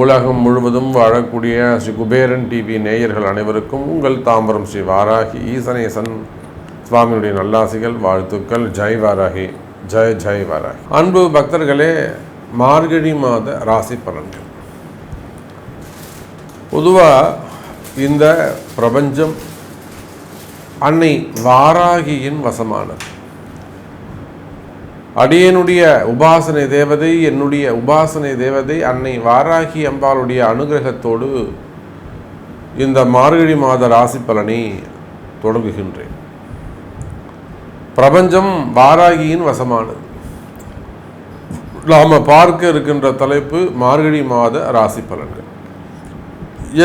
உலகம் முழுவதும் வாழக்கூடிய ஸ்ரீ குபேரன் டிவி நேயர்கள் அனைவருக்கும் உங்கள் தாம்பரம் ஸ்ரீ வாராகி ஈசனேசன் சுவாமியுடைய நல்லாசிகள் வாழ்த்துக்கள். ஜெய் வாராகி ஜெய் ஜெய் வாராகி. அன்பு பக்தர்களே மார்கழி மாத ராசி பலன்கள். பொதுவாக இந்த பிரபஞ்சம் அன்னை வாராகியின் வசமானது. அடியனுடைய உபாசனை தேவதை என்னுடைய உபாசனை தேவதை அன்னை வாராகி அம்பாளுடைய அனுகிரகத்தோடு இந்த மார்கழி மாத ராசி பலனை தொடங்குகின்றேன். பிரபஞ்சம் வாராகியின் வசமானது. நாம் பார்க்க இருக்கின்ற தலைப்பு மார்கழி மாத ராசி பலன்கள்.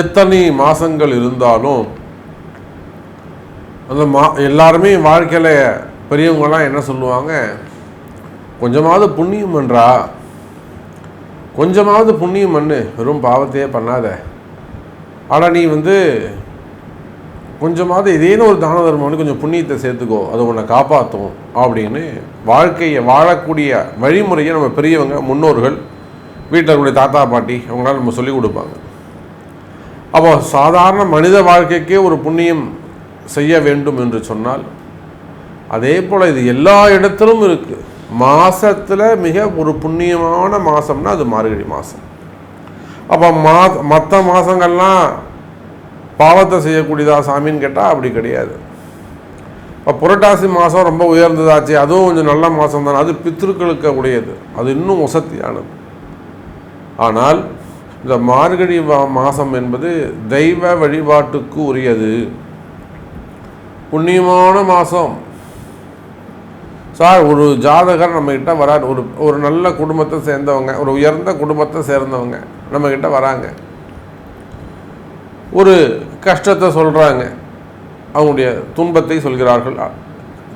எத்தனை மாதங்கள் இருந்தாலும் அந்த மா எல்லாருமே வாழ்க்கையில் பெரியவங்களாம் என்ன சொல்லுவாங்க? கொஞ்சமாவது புண்ணியம் பண்ணுறா கொஞ்சமாவது புண்ணியம் பண்ணு வெறும் பாவத்தையே பண்ணாத. ஆனால் நீ வந்து கொஞ்சமாவது ஏதேனும் ஒரு தான தர்மம் கொஞ்சம் புண்ணியத்தை சேர்த்துக்கோ அது உன்னை காப்பாற்றும் அப்படின்னு வாழ்க்கையை வாழக்கூடிய வழிமுறையை நம்ம பெரியவங்க முன்னோர்கள் வீட்டில் இருக்கக்கூடிய தாத்தா பாட்டி அவங்களாம் நம்ம சொல்லிக் கொடுப்பாங்க. அப்போ சாதாரண மனித வாழ்க்கைக்கே ஒரு புண்ணியம் செய்ய வேண்டும் என்று சொன்னால் அதே போல் இது எல்லா இடத்திலும் இருக்குது மாதத்தில் மிக ஒரு புண்ணியமான மாதம்னா அது மார்கழி மாதம் அப்போ மா மற்ற மாதங்கள்லாம் பாவத்தை செய்யக்கூடியதா சாமின்னு கேட்டால் அப்படி கிடையாது. இப்போ புரட்டாசி மாதம் ரொம்ப உயர்ந்ததாச்சு அதுவும் கொஞ்சம் நல்ல மாதம் தானே அது பித்திருக்களுக்கு உடையது. அது இன்னும் வசதியானது ஆனால் இந்த மார்கழி மாதம் என்பது தெய்வ வழிபாட்டுக்கு உரியது. புண்ணியமான மாதம் சார் ஒரு ஜாதகர் நம்மக்கிட்ட வராரு. ஒரு ஒரு நல்ல குடும்பத்தை சேர்ந்தவங்க ஒரு உயர்ந்த குடும்பத்தை சேர்ந்தவங்க நம்மக்கிட்ட வராங்க. ஒரு கஷ்டத்தை சொல்கிறாங்க அவங்களுடைய துன்பத்தை சொல்கிறார்கள்.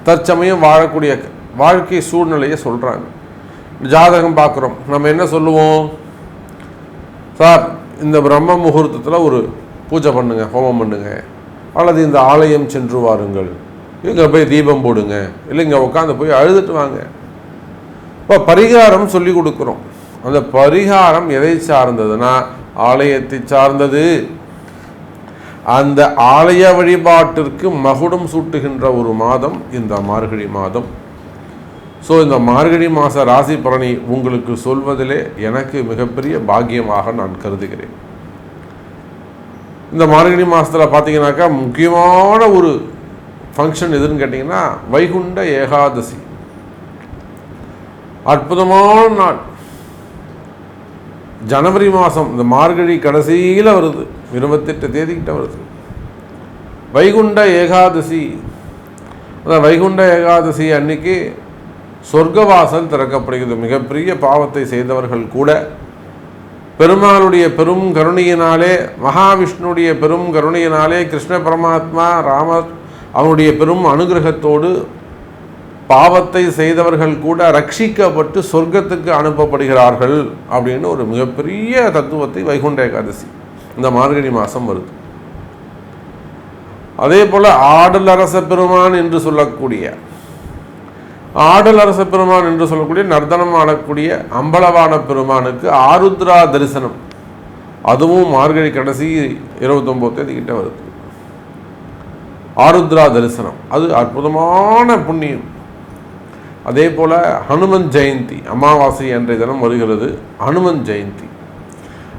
தற்சமயம் வாழக்கூடிய வாழ்க்கை சூழ்நிலையை சொல்கிறாங்க ஜாதகம் பார்க்குறோம். நம்ம என்ன சொல்லுவோம்? சார் இந்த பிரம்ம முகூர்த்தத்தில் ஒரு பூஜை பண்ணுங்கள் ஹோமம் பண்ணுங்கள் அல்லது இந்த ஆலயம் சென்று வாருங்கள். இங்கே போய் தீபம் போடுங்க. இல்லை இங்கே உட்காந்து போய் அழுதுட்டு வாங்க. இப்போ பரிகாரம் சொல்லி கொடுக்குறோம். அந்த பரிகாரம் எதை சார்ந்ததுன்னா ஆலயத்தை சார்ந்தது. அந்த ஆலய வழிபாட்டிற்கு மகுடம் சூட்டுகின்ற ஒரு மாதம் இந்த மார்கழி மாதம். ஸோ இந்த மார்கழி மாத ராசி பலனை உங்களுக்கு சொல்வதிலே எனக்கு மிகப்பெரிய பாக்கியமாக நான் கருதுகிறேன். இந்த மார்கழி மாதத்தில் பார்த்தீங்கன்னாக்கா முக்கியமான ஒரு ஃபங்க்ஷன் எதுன்னு கேட்டிங்கன்னா வைகுண்ட ஏகாதசி. அற்புதமான நாள். ஜனவரி மாதம் இந்த மார்கழி கடைசியில் வருது. இருபத்தெட்டு தேதிக்கிட்ட வருது. வைகுண்ட ஏகாதசி. அதான் வைகுண்ட ஏகாதசி அன்னைக்கு சொர்க்கவாசல் திறக்கப்படுகிறது. மிகப்பெரிய பாவத்தை செய்தவர்கள் கூட பெருமாளுடைய பெரும் கருணையினாலே மகாவிஷ்ணுடைய பெரும் கருணையினாலே கிருஷ்ண பரமாத்மா ராமர் அவனுடைய பெரும் அனுகிரகத்தோடு பாவத்தை செய்தவர்கள் கூட ரட்சிக்கப்பட்டு சொர்க்கத்துக்கு அனுப்பப்படுகிறார்கள் அப்படின்னு ஒரு மிகப்பெரிய தத்துவத்தை வைகுண்ட ஏகாதசி இந்த மார்கழி மாதம் வருது. அதே போல் ஆடல் அரச பெருமான் என்று சொல்லக்கூடிய ஆடல் அரச பெருமான் என்று சொல்லக்கூடிய நர்தனம் ஆடக்கூடிய அம்பலவான பெருமானுக்கு ஆருத்ரா தரிசனம். அதுவும் மார்கழி கடைசி இருபத்தொம்போது தேதி கிட்ட வருது. ஆருத்ரா தரிசனம். அது அற்புதமான புண்ணியம். அதே போல் ஹனுமன் ஜெயந்தி அமாவாசை அன்றைய தினம் வருகிறது ஹனுமன் ஜெயந்தி.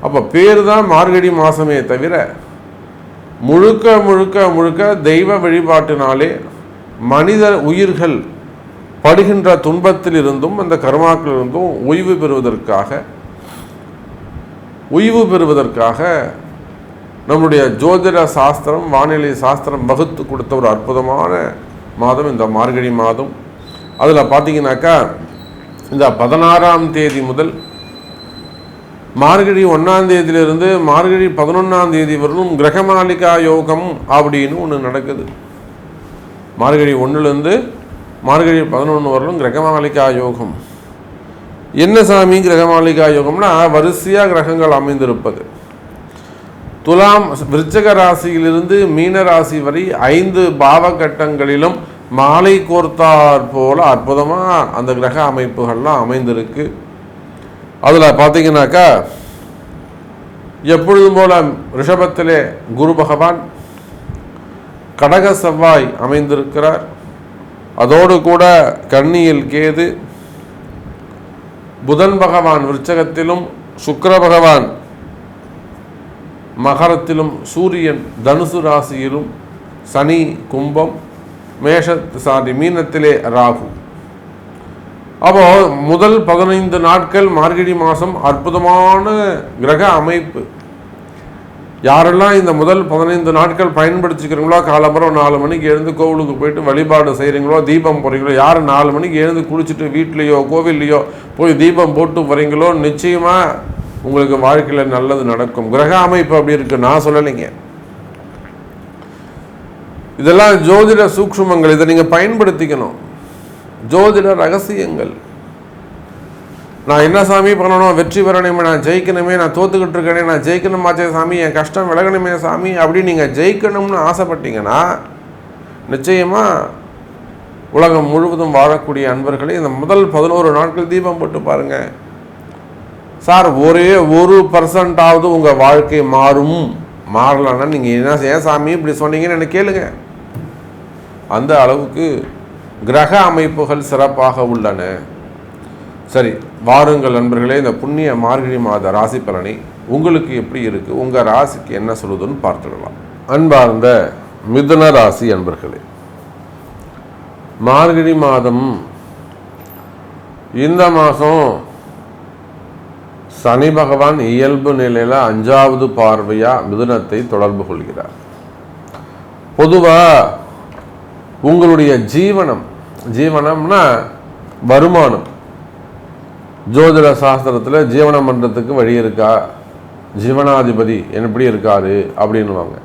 அப்போ பேர் தான் மார்கழி மாதமே தவிர முழுக்க முழுக்க முழுக்க தெய்வ வழிபாட்டினாலே மனித உயிர்கள் படுகின்ற துன்பத்தில் இருந்தும் அந்த கர்மாக்களிலிருந்தும் ஓய்வு பெறுவதற்காக ஓய்வு பெறுவதற்காக நம்முடைய ஜோதிட சாஸ்திரம் வானிலை சாஸ்திரம் வகுத்து கொடுத்த ஒரு அற்புதமான மாதம் இந்த மார்கழி மாதம். அதில் பார்த்தீங்கன்னாக்கா இந்த பதினாறாம் தேதி முதல் மார்கழி ஒன்றாம் தேதியிலிருந்து மார்கழி பதினொன்றாம் தேதி வரலும் கிரகமாலிகா யோகம் அப்படின்னு ஒன்று நடக்குது. மார்கழி ஒன்றுலேருந்து மார்கழி பதினொன்று வரலும் கிரகமாலிகா யோகம். என்ன சாமி கிரகமாலிகா யோகம்னா வரிசையாக கிரகங்கள் அமைந்திருப்பது. துலாம் விருச்சக ராசியிலிருந்து மீன ராசி வரை ஐந்து பாவகட்டங்களிலும் மாலை கோர்த்தார் போல அற்புதமாக அந்த கிரக அமைப்புகள்லாம் அமைந்திருக்கு. அதில் பார்த்தீங்கன்னாக்கா எப்பொழுதும் போல ரிஷபத்திலே குரு பகவான் கடக செவ்வாய் அமைந்திருக்கிறார். அதோடு கூட கன்னியில் கேது புதன் பகவான் விருச்சகத்திலும் சுக்கர பகவான் மகரத்திலும் சூரியன் தனுசு ராசியிலும் சனி கும்பம் மேஷ சாரி மீனத்திலே ராகு. அப்போ முதல் பதினைந்து நாட்கள் மார்கழி மாதம் அற்புதமான கிரக அமைப்பு. யாரெல்லாம் இந்த முதல் பதினைந்து நாட்கள் பயன்படுத்திக்கிறீங்களோ காலம்பரம் நாலு மணிக்கு எழுந்து கோவிலுக்கு போயிட்டு வழிபாடு செய்கிறீங்களோ தீபம் போகிறீங்களோ யார் நாலு மணிக்கு எழுந்து குளிச்சுட்டு வீட்லேயோ கோவில்லையோ போய் தீபம் போட்டு போகிறீங்களோ நிச்சயமாக உங்களுக்கு வாழ்க்கையில் நல்லது நடக்கும். கிரக அமைப்பு அப்படி இருக்கு. நான் சொல்லலைங்க. இதெல்லாம் ஜோதிட சூக்ஷ்மங்கள். இதை நீங்கள் பயன்படுத்திக்கணும். ஜோதிட ரகசியங்கள். நான் என்ன சாமி பண்ணணும்? வெற்றி பெறணுமே. நான் ஜெயிக்கணுமே. நான் தோத்துக்கிட்டு இருக்கேனே. நான் ஜெயிக்கணுமாச்சே சாமி என் கஷ்டம் விலகணுமே சாமி. அப்படி நீங்கள் ஜெயிக்கணும்னு ஆசைப்பட்டீங்கன்னா நிச்சயமாக உலகம் முழுவதும் வாழக்கூடிய அன்பர்களே இந்த முதல் பதினோரு நாட்கள் தீபம் போட்டு பாருங்கள் சார் ஒரே ஒரு பர்சன்டாவது உங்கள் வாழ்க்கை மாறும். மாறலன்னா நீங்கள் என்ன ஏன் சாமி இப்படி சொன்னீங்கன்னு எனக்கு கேளுங்க. அந்த அளவுக்கு கிரக அமைப்புகள் சிறப்பாக உள்ளன. சரி வாருங்கள் நண்பர்களே இந்த புண்ணிய மார்கழி மாத ராசி பலனை உங்களுக்கு எப்படி இருக்கு? உங்க ராசிக்கு என்ன சொல்லுதுன்னு பார்த்துடலாம். அன்பார்ந்த மிதுன ராசி அன்பர்களே மார்கழி மாதம் இந்த மாதம் சனி பகவான் இயல்பு நிலையில் அஞ்சாவது பார்வையாக மிதுனத்தை தொடர்பு கொள்கிறார். பொதுவாக உங்களுடைய ஜீவனம் ஜீவனம்னா வருமானம். ஜோதிட சாஸ்திரத்தில் ஜீவனம் பண்ணுறதுக்கு வழி இருக்கா? ஜீவனாதிபதி எப்படி இருக்காரு? அப்படின்வாங்க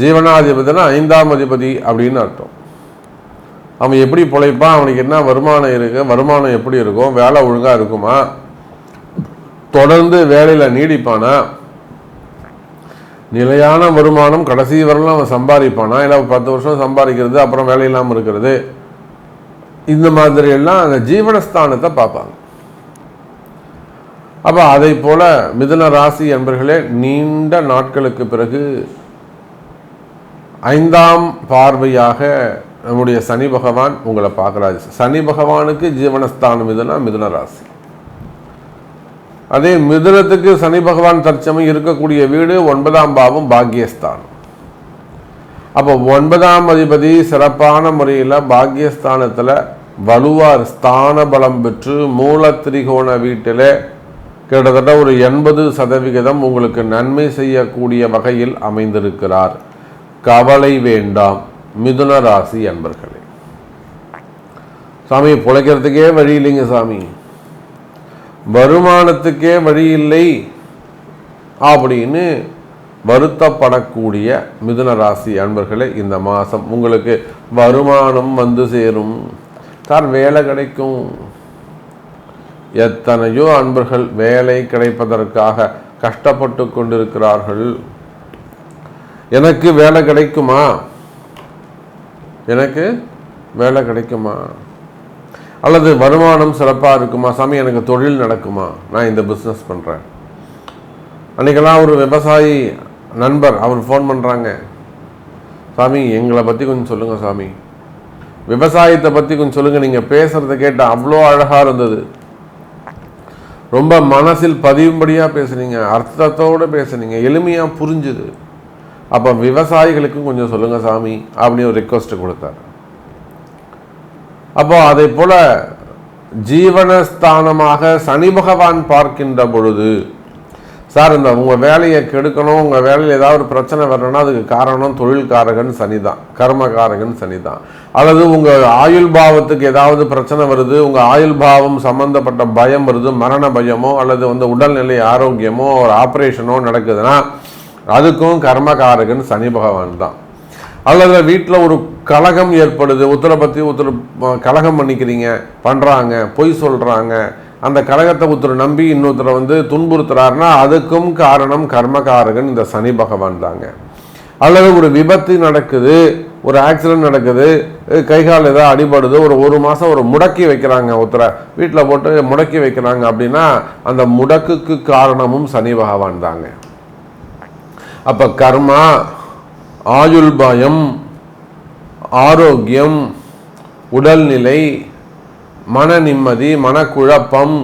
ஜீவனாதிபதினா ஐந்தாம் அதிபதி அப்படின்னு அர்த்தம். அவன் எப்படி பிழைப்பான்? அவனுக்கு என்ன வருமானம் இருக்கு? வருமானம் எப்படி இருக்கும்? வேலை ஒழுங்காக இருக்குமா? தொடர்ந்து வேலையில் நீடிப்பானா? நிலையான வருமானம் கடைசி வரலாம் அவன் சம்பாதிப்பானா? இல்லை பத்து வருஷம் சம்பாதிக்கிறது அப்புறம் வேலை இல்லாமல் இருக்கிறது. இந்த மாதிரி எல்லாம் அந்த ஜீவனஸ்தானத்தை பார்ப்பாங்க. அப்போ அதை போல மிதுன ராசி என்பர்களே நீண்ட நாட்களுக்கு பிறகு ஐந்தாம் பார்வையாக நம்முடைய சனி பகவான் உங்களை பார்க்குறாரு. சனி பகவானுக்கு ஜீவனஸ்தானம் இதுனா மிதுன ராசி. அதே மிதுனத்துக்கு சனி பகவான் தற்சமயம் இருக்கக்கூடிய வீடு ஒன்பதாம் பாவம் பாக்கியஸ்தானம். அப்போ ஒன்பதாம் அதிபதி சிறப்பான முறையில் பாக்யஸ்தானத்தில் வலுவார் ஸ்தான பலம் பெற்று மூல திரிகோண வீட்டில் கிட்டத்தட்ட ஒரு எண்பது சதவிகிதம் உங்களுக்கு நன்மை செய்யக்கூடிய வகையில் அமைந்திருக்கிறார். கவலை வேண்டாம். மிதுன ராசி அன்பர்களே. சாமி பிழைக்கிறதுக்கே வழி இல்லைங்க சாமி. வருமானத்துக்கே வழி இல்லை அப்படின்னு வருத்தப்படக்கூடிய மிதுன ராசி அன்பர்களே இந்த மாதம் உங்களுக்கு வருமானம் வந்து சேரும். சார் வேலை கிடைக்கும். எத்தனையோ அன்பர்கள் வேலை கிடைப்பதற்காக கஷ்டப்பட்டு கொண்டிருக்கிறார்கள். எனக்கு வேலை கிடைக்குமா? எனக்கு வேலை கிடைக்குமா? அல்லது வருமானம் சிறப்பாக இருக்குமா? சாமி எனக்கு தொழில் நடக்குமா? நான் இந்த பிஸ்னஸ் பண்ணுறேன் அன்றைக்கெல்லாம் ஒரு விவசாயி நண்பர் அவர் ஃபோன் பண்ணுறாங்க சாமி எங்களை பற்றி கொஞ்சம் சொல்லுங்கள் சாமி. விவசாயத்தை பற்றி கொஞ்சம் சொல்லுங்கள் நீங்கள் பேசுகிறத கேட்டால் அவ்வளோ அழகாக இருந்தது. ரொம்ப மனசில் பதியும்படியாக பேசுனீங்க. அர்த்தத்தோடு பேசுனீங்க. எளிமையாக புரிஞ்சுது. அப்போ விவசாயிகளுக்கும் கொஞ்சம் சொல்லுங்கள் சாமி அப்படின்னு ஒரு ரிக்வஸ்ட்டு கொடுத்தாரு. அப்போ அதை போல ஜீவனஸ்தானமாக சனி பகவான் பார்க்கின்ற பொழுது சார் இந்த உங்கள் வேலையை கெடுக்கணும் உங்கள் வேலையில் ஏதாவது ஒரு பிரச்சனை வரணும்னா அதுக்கு காரணம் தொழில்காரகன் சனி தான் கர்மகாரகன் சனி தான். அல்லது உங்கள் ஆயுள் பாவத்துக்கு ஏதாவது பிரச்சனை வருது உங்கள் ஆயுள் பாவம் சம்மந்தப்பட்ட பயம் வருது மரண பயமோ அல்லது வந்து உடல்நிலை ஆரோக்கியமோ ஒரு ஆப்ரேஷனோ நடக்குதுன்னா அதுக்கும் கர்மகாரகன் சனி பகவான் தான். அல்லது வீட்டில் ஒரு கலகம் ஏற்படுது உத்தரை பற்றி ஒருத்தர் கலகம் பண்ணிக்கிறீங்க பண்ணுறாங்க பொய் சொல்கிறாங்க அந்த கலகத்தை ஒருத்தர் நம்பி இன்னொருத்தரை வந்து துன்புறுத்துறாருன்னா அதுக்கும் காரணம் கர்மகாரகன் இந்த சனி பகவான் தாங்க அல்லது ஒரு விபத்து நடக்குது ஒரு ஆக்சிடென்ட் நடக்குது கை கால் ஏதாவது அடிபடுது ஒரு ஒரு மாதம் ஒரு முடக்கி வைக்கிறாங்க ஒருத்தரை வீட்டில் போட்டு முடக்கி வைக்கிறாங்க அப்படின்னா அந்த முடக்குக்கு காரணமும் சனி பகவான் தாங்க அப்போ கர்மா ஆயுள் பயம் ஆரோக்கியம் உடல்நிலை மன நிம்மதி மனக்குழப்பம்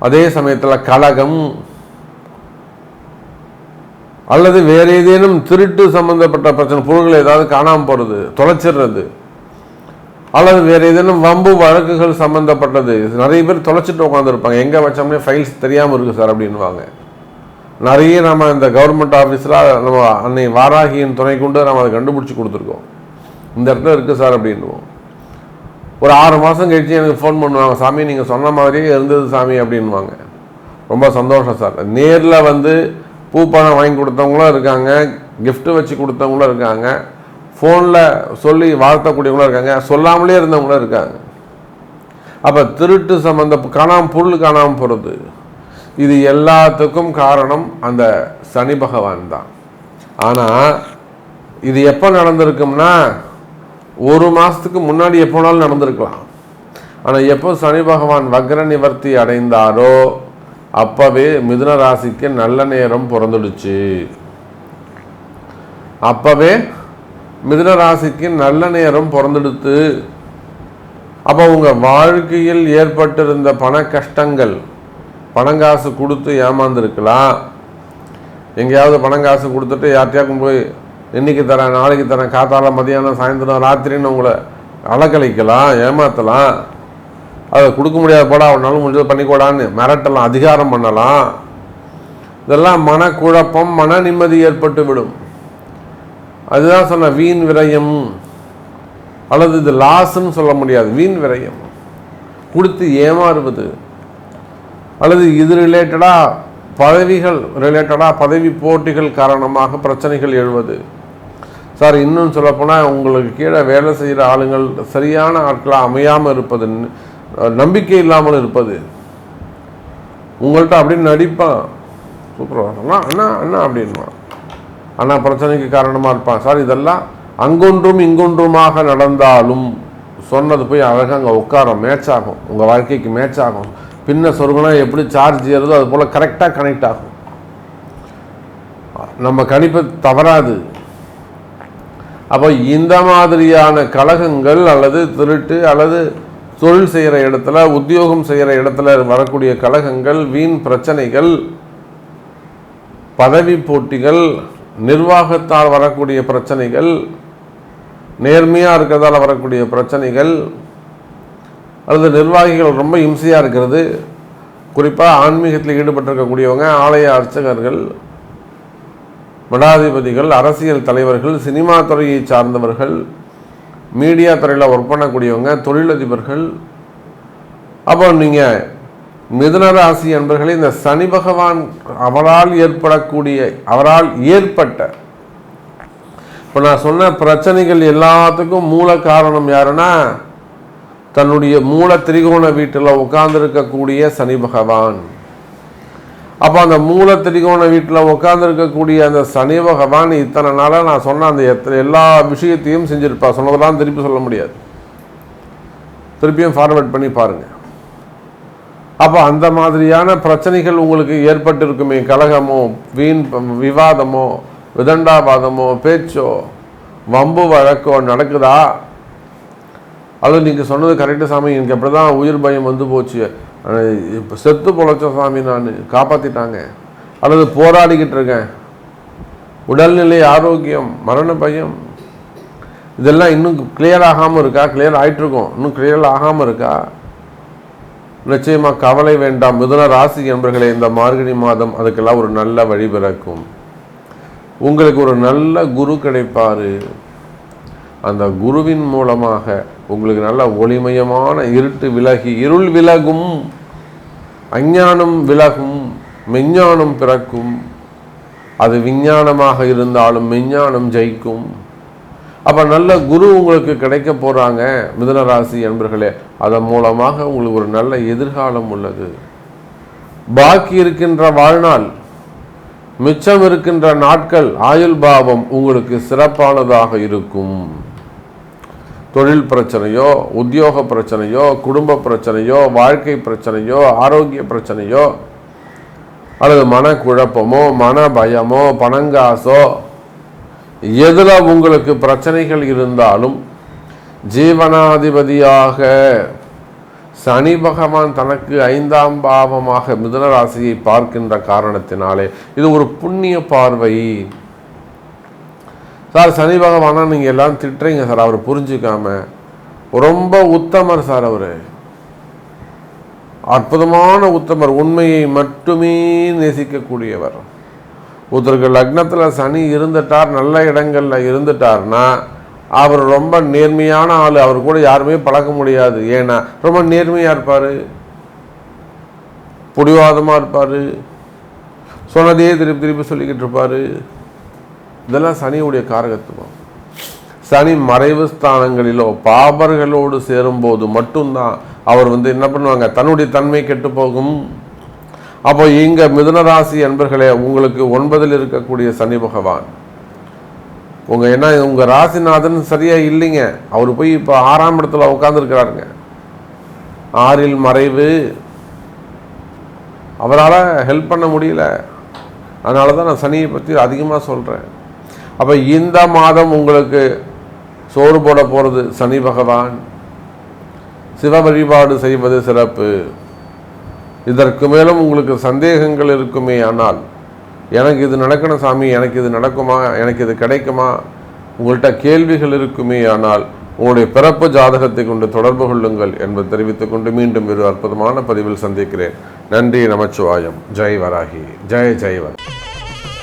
அதே சமயத்தில் கலகம் அல்லது வேற ஏதேனும் திருட்டு சம்பந்தப்பட்ட பிரச்சனை பொருள்கள் ஏதாவது காணாமல் போகிறது தொலைச்சிடுறது அல்லது வேற ஏதேனும் வம்பு வழக்குகள் சம்பந்தப்பட்டது நிறைய பேர் தொலைச்சிட்டு உட்காந்துருப்பாங்க எங்கே வச்சோம்னே ஃபைல்ஸ் தெரியாமல் இருக்குது சார் அப்படின்வாங்க நிறைய நம்ம இந்த கவர்மெண்ட் ஆஃபீஸில் நம்ம அன்னை வாராகியின் துணை கொண்டு நம்ம அதை கண்டுபிடிச்சி கொடுத்துருக்கோம். இந்த இடத்துல இருக்குது சார் அப்படின்வோம் ஒரு ஆறு மாதம் கழித்து எனக்கு ஃபோன் பண்ணுவாங்க சாமி நீங்கள் சொன்ன மாதிரியே இருந்தது சாமி அப்படின்வாங்க ரொம்ப சந்தோஷம் சார். நேரில் வந்து பூ பணம் வாங்கி கொடுத்தவங்களும் இருக்காங்க கிஃப்ட்டு வச்சு கொடுத்தவங்களும் இருக்காங்க ஃபோனில் சொல்லி வாழ்த்தக்கூடியவங்களும் இருக்காங்க சொல்லாமலே இருந்தவங்களும் இருக்காங்க. அப்போ திருட்டு சம்மந்த காணாமல் பொருள் காணாமல் போகிறது இது எல்லாத்துக்கும் காரணம் அந்த சனி பகவான் தான். ஆனால் இது எப்போ நடந்திருக்கும்னா ஒரு மாதத்துக்கு முன்னாடி எப்போனாலும் நடந்திருக்கலாம். ஆனால் எப்போ சனி பகவான் வக்ர நிவர்த்தி அடைந்தாரோ அப்போவே மிதுன ராசிக்கு நல்ல நேரம் பிறந்துடுச்சு. அப்போவே மிதுன ராசிக்கு நல்ல நேரம் பிறந்துடுத்து அப்போ உங்கள் வாழ்க்கையில் ஏற்பட்டிருந்த பண கஷ்டங்கள் பணங்காசு கொடுத்து ஏமாந்துருக்கலாம். எங்கேயாவது பணங்காசு கொடுத்துட்டு யார்கிட்டயாக்கும் போய் இன்னைக்கு தரேன் நாளைக்கு தரேன் காத்தால மதியானம் சாயந்தரம் ராத்திரின்னு உங்களை அலக்கழிக்கலாம் ஏமாற்றலாம் அதை கொடுக்க முடியாத போட அவனாலும் முடிஞ்சது பண்ணிக்கூடான்னு மிரட்டலாம் அதிகாரம் பண்ணலாம். இதெல்லாம் மனக்குழப்பம் மன நிம்மதி ஏற்பட்டு விடும். அதுதான் சொன்ன வீண் விரயம். அல்லது இது லாஸ்ன்னு சொல்ல முடியாது வீண் விரயம். கொடுத்து ஏமாறுவது. அல்லது இது ரிலேட்டடாக பதவிகள் ரிலேட்டடாக பதவி போட்டிகள் காரணமாக பிரச்சனைகள் எழுவது. சார் இன்னும் சொல்லப்போனால் உங்களுக்கு கீழே வேலை செய்கிற ஆளுங்கள் சரியான ஆட்களாக அமையாமல் இருப்பது நம்பிக்கை இல்லாமல் இருப்பது. உங்கள்கிட்ட அப்படின்னு நடிப்பான் சூப்பராக அண்ணா அண்ணா அப்படின்வான் அண்ணா பிரச்சனைக்கு காரணமாக இருப்பான் சார் இதெல்லாம் அங்கொன்றும் இங்கொன்றுமாக நடந்தாலும் சொன்னது போய் அழகாக அங்கே உட்காரம். மேட்ச் ஆகும். உங்கள் வாழ்க்கைக்கு மேட்ச் ஆகும். பின்ன சொருகுனா எப்படி சார்ஜ் ஏறுதோ அது போல் கரெக்டாக கனெக்ட் ஆகும். நம்ம கணிப்பு தவறாது. அப்போ இந்த மாதிரியான கழகங்கள் அல்லது திருட்டு அல்லது தொழில் செய்கிற இடத்துல உத்தியோகம் செய்கிற இடத்துல வரக்கூடிய கழகங்கள் வீண் பிரச்சனைகள் பதவி போட்டிகள் நிர்வாகத்தால் வரக்கூடிய பிரச்சனைகள் நேர்மையாக இருக்கிறதால வரக்கூடிய பிரச்சனைகள் அல்லது நிர்வாகிகள் ரொம்ப இம்சையாக இருக்கிறது. குறிப்பாக ஆன்மீகத்தில் ஈடுபட்டிருக்கக்கூடியவங்க ஆலய அர்ச்சகர்கள் மடாதிபதிகள் அரசியல் தலைவர்கள் சினிமா துறையை சார்ந்தவர்கள் மீடியா துறையில் ஒர்க் பண்ணக்கூடியவங்க தொழிலதிபர்கள். அப்புறம் நீங்கள் மிதுன ராசி என்பர்களே இந்த சனி பகவான் அவரால் ஏற்படக்கூடிய அவரால் ஏற்பட்ட இப்போ நான் சொன்ன பிரச்சனைகள் எல்லாத்துக்கும் மூல காரணம் யாருன்னா தன்னுடைய மூல திரிகோண வீட்டில் உட்கார்ந்துருக்கக்கூடிய சனி பகவான். அப்போ அந்த மூல திரிகோண வீட்டில் உட்காந்துருக்கக்கூடிய அந்த சனி பகவான் இத்தனை நாளாக நான் சொன்ன அந்த எத்தனை எல்லா விஷயத்தையும் செஞ்சுருப்பா. சொன்னதெல்லாம் திருப்பி சொல்ல முடியாது. திருப்பியும் ஃபார்வர்ட் பண்ணி பாருங்கள் அப்போ அந்த மாதிரியான பிரச்சனைகள் உங்களுக்கு ஏற்பட்டிருக்குமே. கலகமோ வீண் விவாதமோ விதண்டாபாதமோ பேச்சோ வம்பு வழக்கோ நடக்குதா? அதுவும் நீங்கள் சொன்னது கரெக்டு சாமி. எனக்கு அப்படி தான் உயிர் பயம் வந்து போச்சு. இப்போ செத்து பொழைச்ச சாமி நான் காப்பாற்றிட்டாங்க அல்லது போராடிக்கிட்டு இருக்கேன். உடல்நிலை ஆரோக்கியம் மரண பயம். இதெல்லாம் இன்னும் கிளியர் ஆகாமல் இருக்கா? கிளியர் ஆகிட்டுருக்கோம் இன்னும் கிளியர் ஆகாமல் இருக்கா? நிச்சயமாக கவலை வேண்டாம். மிதுன ராசி என்பர்களே இந்த மார்கழி மாதம் அதுக்கெல்லாம் ஒரு நல்ல வழி பிறக்கும். உங்களுக்கு ஒரு நல்ல குரு கிடைப்பார். அந்த குருவின் மூலமாக உங்களுக்கு நல்ல ஒளிமயமான இருட்டு விலகி இருள் விலகும். அஞ்ஞானம் விலகும் மெஞ்ஞானம் பிறக்கும். அது விஞ்ஞானமாக இருந்தாலும் மெஞ்ஞானம் ஜெயிக்கும். அப்போ நல்ல குரு உங்களுக்கு கிடைக்க போகிறாங்க மிதனராசி என்பர்களே அதன் மூலமாக உங்களுக்கு ஒரு நல்ல எதிர்காலம் உள்ளது. பாக்கி இருக்கின்ற வாழ்நாள் மிச்சம் இருக்கின்ற நாட்கள் ஆயுள் பாவம் உங்களுக்கு சிறப்பானதாக இருக்கும். தொழில் பிரச்சனையோ உத்தியோக பிரச்சனையோ குடும்ப பிரச்சனையோ வாழ்க்கை பிரச்சனையோ ஆரோக்கிய பிரச்சனையோ அல்லது மனக்குழப்பமோ மன பயமோ பணங்காசோ எதில் உங்களுக்கு பிரச்சனைகள் இருந்தாலும் ஜீவனாதிபதியாக சனி பகவான் தனக்கு ஐந்தாம் பாவமாக மிதுன ராசியை பார்க்கின்ற காரணத்தினாலே இது ஒரு புண்ணிய பார்வை. சார் சனி பகவானா நீங்கள் எல்லாம் திட்டுறீங்க சார் அவர் புரிஞ்சுக்காம. ரொம்ப உத்தமர் சார் அவர். அற்புதமான உத்தமர் உண்மையை மட்டுமே நேசிக்கக்கூடியவர். ஒருத்தருக்கு லக்னத்தில் சனி இருந்துட்டார் நல்ல இடங்களில் இருந்துட்டார்னா அவர் ரொம்ப நேர்மையான ஆள். அவர் கூட யாருமே பழக்க முடியாது. ஏன்னா ரொம்ப நேர்மையாக இருப்பார். புடிவாதமாக இருப்பார். சொன்னதையே திருப்பி திருப்பி சொல்லிக்கிட்டு இருப்பார். இதெல்லாம் சனியுடைய காரகத்துவம். சனி மறைவு ஸ்தானங்களிலோ பாபர்களோடு சேரும்போது மட்டும்தான் அவர் வந்து என்ன பண்ணுவாங்க? தன்னுடைய தன்மை கெட்டு போகும். அப்போ இங்கே மிதுனராசி என்பர்களே உங்களுக்கு ஒன்பதில் இருக்கக்கூடிய சனி பகவான். உங்கள் என்ன உங்கள் ராசிநாதன் சரியாக இல்லைங்க. அவர் போய் இப்போ ஆறாம் இடத்துல உட்காந்துருக்கிறாருங்க ஆறில் மறைவு. அவரால் ஹெல்ப் பண்ண முடியல. அதனால தான் நான் சனியை பற்றி அதிகமாக சொல்கிறேன் அப்போ இந்த மாதம் உங்களுக்கு சோறு போட போகிறது சனி பகவான். சிவ வழிபாடு செய்வது சிறப்பு. இதற்கு மேலும் உங்களுக்கு சந்தேகங்கள் இருக்குமே ஆனால் எனக்கு இது நடக்கணும் சாமி எனக்கு இது நடக்குமா எனக்கு இது கிடைக்குமா? உங்கள்கிட்ட கேள்விகள் இருக்குமே ஆனால் உங்களுடைய பிறப்பு ஜாதகத்தை கொண்டு தொடர்பு கொள்ளுங்கள் என்பதை தெரிவித்துக் கொண்டு மீண்டும் ஒரு அற்புதமான பதிவில் சந்திக்கிறேன். நன்றி நமச்சிவாயம். ஜெய் வராகி. ஜெய ஜெய்